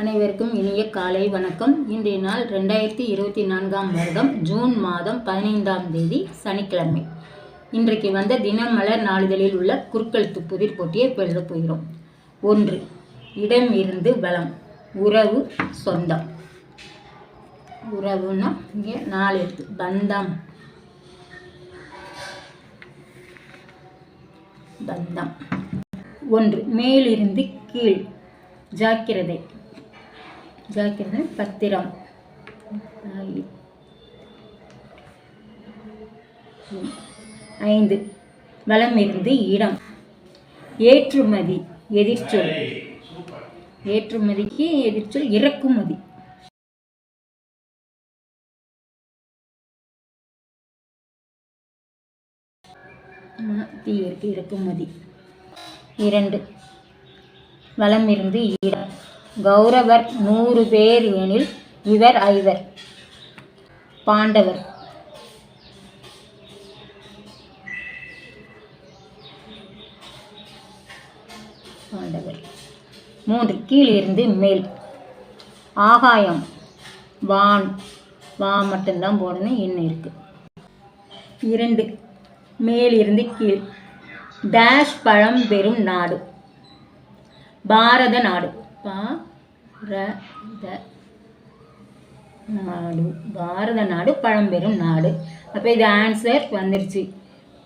அனைவருக்கும் இனிய காலை வணக்கம். இன்றைய நாள் ரெண்டாயிரத்தி இருபத்தி நான்காம் வருடம் ஜூன் மாதம் பதினைந்தாம் தேதி சனிக்கிழமை. இன்றைக்கு வந்த தினமலர் நாளிதழில் உள்ள குறுக்கெழுத்து புதிர் போட்டியை இப்போ போகிறோம். ஒன்று இடம் இருந்து வளம். உறவு சொந்தம். உறவுன்னா இங்கே நாலு எழுத்து பந்தம். பந்தம். ஒன்று மேலிருந்து கீழ். ஜாக்கிரதை. ஜாக்கிரதை பத்திரம். ஐந்து. வளமிருந்து இடம். ஏற்றுமதி எதிர்ச்சொல். ஏற்றுமதிக்கு எதிர்ச்சொல் இறக்குமதி. ஆமா, தீ இறக்குமதி. இரண்டு. வலமிருந்து இடம். கௌரவர் நூறு பேர் எனில் இவர் ஐவர். பாண்டவர். பாண்டவர். மூன்று கீழிருந்து மேல். ஆகாயம். வான். வா மட்டும்தான் போடணும் இன்னும் இருக்கு. இரண்டு மேலிருந்து கீழ். டேஷ் பழம் பெறும் நாடு. பாரத நாடு. பாரத நாடு பாரத நாடு பழம்பெரும் நாடு. அப்போ இது ஆன்சர் வந்துருச்சு.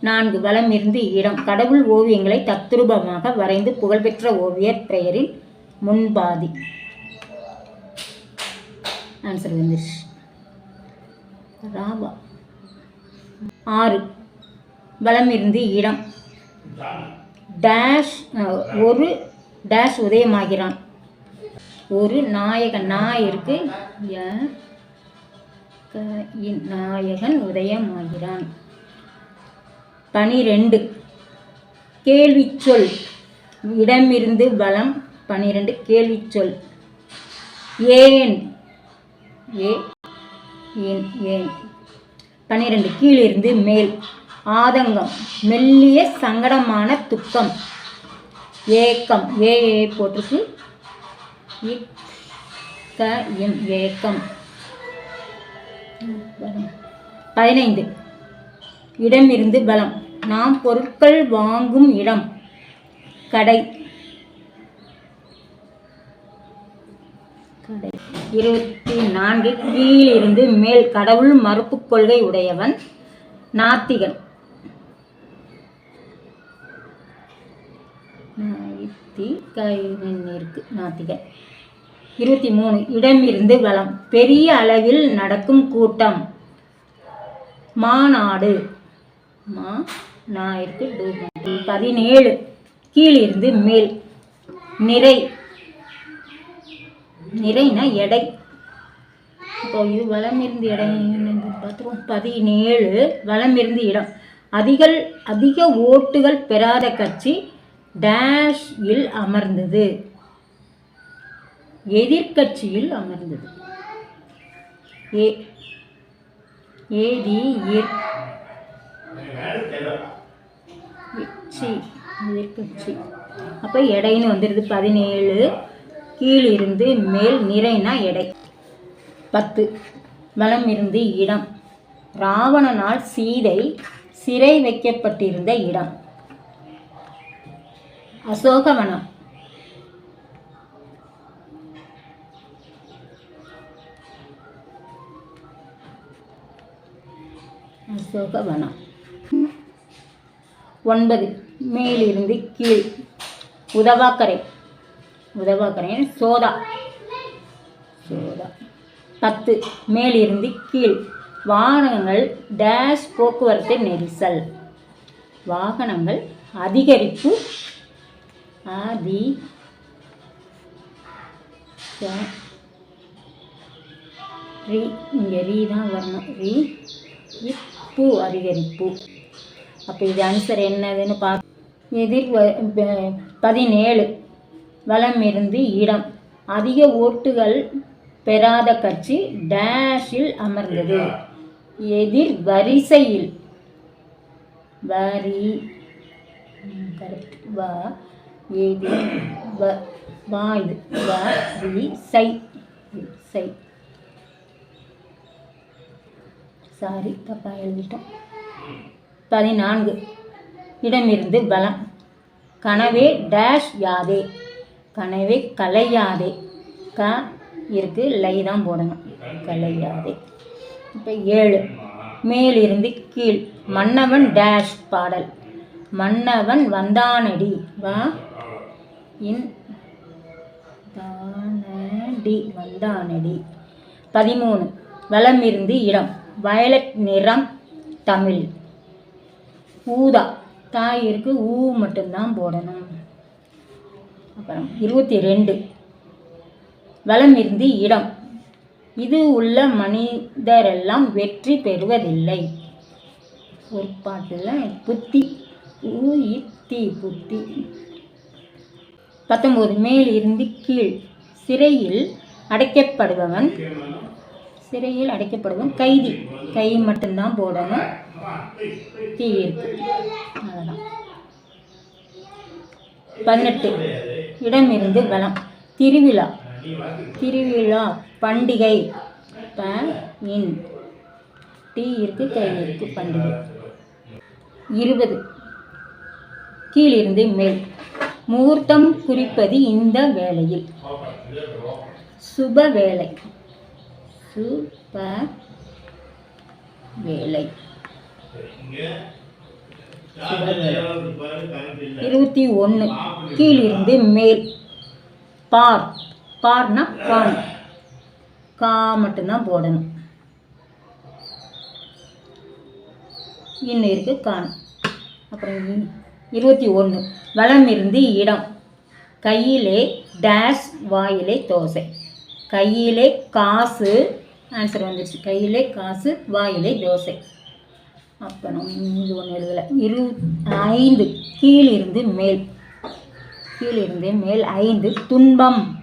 நான்கு வளம் இருந்து இடம். கடவுள் ஓவியங்களை தத்ரூபமாக வரைந்து புகழ்பெற்ற ஓவியர் பெயரில் முன்பாதி. ஆன்சர் வந்துருச்சு. ராபா. ஆறு வலம் இருந்து இடம். டேஷ் ஒரு டேஷ் உதயமாகிறான். ஒரு நாயகன் நாய் இருக்கு க நாயகன் உதயமாகிறான். பனிரெண்டு. கேள்வி சொல் இடமிருந்து பலம் பனிரெண்டு. கேள்வி சொல் ஏன்? ஏ. ஏன்? ஏன்? பன்னிரெண்டு கீழிருந்து மேல். ஆதங்கம். மெல்லிய சங்கடமான துக்கம். ஏக்கம். ஏ ஏ போட்டிருக்கு. க எம் ஏக்கம் பதினைந்து. இடமிருந்து பலம். நாம் பொருட்கள் வாங்கும் இடம். கடை. கடை. இருபத்தி நான்கு கீழிருந்து மேல். கடவுள் மறுப்பு கொள்கை உடையவன் நாத்திகன். நாய்த்தி இருக்கு நாத்திகன். இருபத்தி மூணு. இடமிருந்து வளம். பெரிய அளவில் நடக்கும் கூட்டம். மாநாடு. மா நான் இருக்கு டூ பதினேழு. கீழிருந்து மேல். நிறை. நிறைனா எடை. இப்போ இது வளமிருந்து இடம் பார்த்துருவோம். பதினேழு. வளமிருந்து இடம். அதிக அதிக ஓட்டுகள் பெறாத கட்சி டேஷ் இல் அமர்ந்தது. எதிர்க்கட்சியில் அமர்ந்தது. ஏ ஏதி இர் எச்சி அப்போ எடைன்னு வந்துடுது பதினேழு கீழிருந்து மேல் நிறைனா எடை. பத்து வலம் இருந்து இடம். ராவணனால் சீதை சிறை வைக்கப்பட்டிருந்த இடம். அசோகவனம். அசோகவனம். ஒன்பது. மேலிருந்து கீழ். உதவாக்கரை. உதவாக்கரை சோதா. சோதா. பத்து. மேலிருந்து கீழ். வாகனங்கள் டேஷ் போக்குவரத்து நெரிசல். வாகனங்கள் அதிகரிப்பு. அதி ரீ. இங்கே ரீ தான் வரணும். ரீ. இப்பு அதிகரிப்பு அப்போ இது ஆன்சர் என்னதுன்னு பார்க்க எதிர் வ- பதினேழு. வளம் இருந்து இடம். அதிக ஓட்டுகள் பெறாத கட்சி டேஷில் அமர்ந்தது. எதிர் வரிசையில். வரி கரெக்ட் வா எதிர் வ வா இது. வா சை சை சாரி தப்பாக எழுதிட்டோம் பதினான்கு. இடமிருந்து பலம். கனவே டேஷ் யாதே. கனவே கலையாதே. க இருக்கு லை தான் போடணும். கலையாதே. இப்போ ஏழு. மேலிருந்து கீழ். மன்னவன் டேஷ் பாடல். மன்னவன் வந்தானடி. வா இன் தானடி. வந்தானடி. பதிமூணு. வளமிருந்து இடம். வயலட் நிறம் தமிழ். ஊதா. தாயிற்கு ஊ மட்டும்தான் போடணும். அப்புறம் இருபத்தி ரெண்டு. வளம் இருந்து இடம். இது உள்ள மனிதரெல்லாம் வெற்றி பெறுவதில்லை. ஒரு பாட்டில் புத்தி ஊ இத்தி புத்தி. பத்தொம்போது மேல் இருந்து கீழ். சிறையில் அடைக்கப்படுபவன் சிறையில் அடைக்கப்படுவன் கைதி. கை மட்டும்தான் போடணும். தீயிருக்கு இருக்கு. பதினெட்டு. இடமிருந்து பலம் திருவிழா. திருவிழா பண்டிகை. ப இன். டீ இருக்கு கை இருக்கு பண்டிகை. இருபது. கீழிருந்து மேல். முகூர்த்தம் குறிப்பது இந்த வேளையில். சுப வேலை சுப வேலை இருபத்தி ஒன்று கீழிருந்து மேல். பார். பார்னா கான். கா மட்டும்தான் போடணும். இன்னும் இருக்கு கான். அப்புறம் இருபத்தி ஒன்று வலம் இருந்து இடம். கையிலே டேஷ் வாயிலே தோசை. கையிலே காசு ஆன்சர் வந்துடுச்சு கையிலே காசு வாயிலே தோசை. அப்புறம் இது ஒன்று எழுதலை. இரு ஐந்து. கீழிருந்து மேல். கீழிருந்து மேல் ஐந்து. துன்பம்.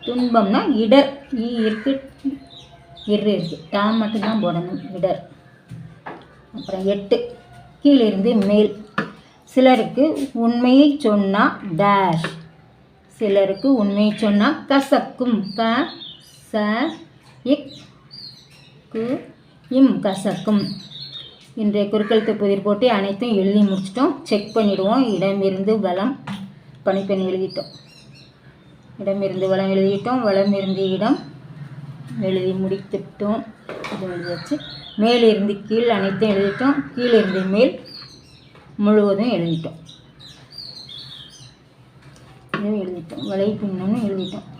துன்பம்னா இடர். ஈ இருக்கு இரு இருக்கு. டா மட்டும்தான் போடணும். இடர். அப்புறம் எட்டு. கீழிருந்து மேல். சிலருக்கு உண்மையை சொன்னால் டேஷ் சிலருக்கு உண்மையை சொன்னால் கசக்கும். க ச இக் கு இம் கசக்கும். இன்றைய குறுக்கெழுத்து புதிர் போட்டு அனைத்தும் எழுதி முடிச்சிட்டோம். செக் பண்ணிவிடுவோம் இடமிருந்து வளம் பணிப்பெண் எழுதிட்டோம். இடமிருந்து வளம் எழுதிட்டோம். வளம் இருந்து இடம் எழுதி முடித்துட்டோம். இது எழுதியாச்சு. மேலிருந்து கீழ் அனைத்தும் எழுதிட்டோம். கீழிருந்து மேல் முழுவதும் எழுதிட்டோம். இதுவும் எழுதிட்டோம். வலை பின்னணும் எழுதிட்டோம்.